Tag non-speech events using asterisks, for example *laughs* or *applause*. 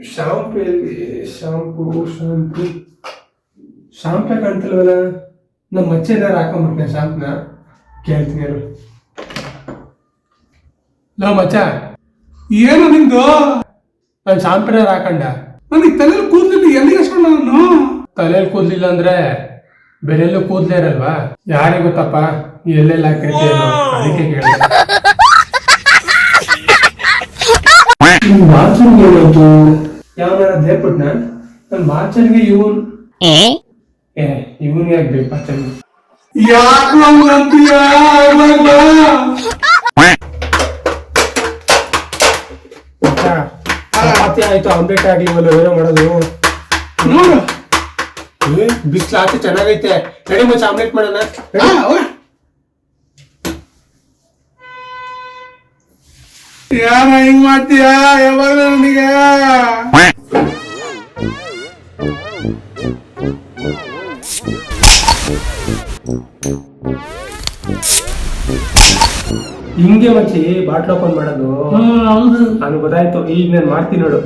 Shampoo ಎಲ್ಲಿ shampoo shampoo. ಶಾಂಪೇ ಕಾಣ್ತಿಲ್ವಲ್ಲ ನಮ್ಮ ಮಚ್ಚೆದಾರ ಹಾಕೊಂಬಿಟ್ನೆ ಶಾಂಪ್ನ. ಕೇಳ್ತೀನಿ ಅವರು ಲೋ ಮಚ್ಚ ಏನು ನಿಂದು? ನಾನು ಶಾಂಪೇನಾರು ಹಾಕೊಂಡ? ನನಗೆ ತಲೆಯಲ್ಲಿ ಕೂದಲಿಲ್ಲ ಎಲ್ಲಿಗೆ ಹಚ್ಕೊಂಡ ನಾನು? ತಲೆಯಲ್ಲಿ ಕೂದ್ಲಿಲ್ಲ ಅಂದ್ರೆ ಬೆಲೆಲ್ಲೂ ಕೂದ್ಲೇ ಇರಲ್ವಾ? ಯಾರಿಗೆ ಗೊತ್ತಪ್ಪ? ಎಲ್ಲೆಲ್ಲ ಹಾಕಿರ್ತೀಯೋ ಅದಕ್ಕೆ ಕೇಳಿದೆ ಬಾತ್ರೂಮ್ *laughs* ಏನಾಯ್ತು ಯಾವನಾರ ದೇಪಟ್ನ ನನ್ನ ಬಾಚರ್ಗೆ ಇವನ್ ಏ ಇವನ್ ಯಾಕೆ ಬೇಕು ಬಾಚರ್ ಯಾಕೆ ಅಂತೀಯ ಚಪಾತಿ ಆಯ್ತು ಆಮ್ಲೆಟ್ ಆಗ್ಲಿವಲ್ಲ ಏನೋ ಮಾಡೋದು ನೋಡು ಬಿಸ್ಲು ಆಚೆ ಚೆನ್ನಾಗೈತೆ ನಡಿ ಮಚ್ಚ ಆಮ್ಲೆಟ್ ಮಾಡೋಣ ಯಾರ ಹಿಂಗ್ ಮಾಡ್ತೀಯ ಯಾವಾಗ ನನಗೆ ಹಿಂಗೆ ಮಚ್ಚಿ ಬಾಟ್ಲ್ ಓಪನ್ ಮಾಡೋದು ಹೌದು ನಾನು ಗೊತ್ತಾಯ್ತು ಈಗ ನಾನು ಮಾಡ್ತೀನಿ ನೋಡು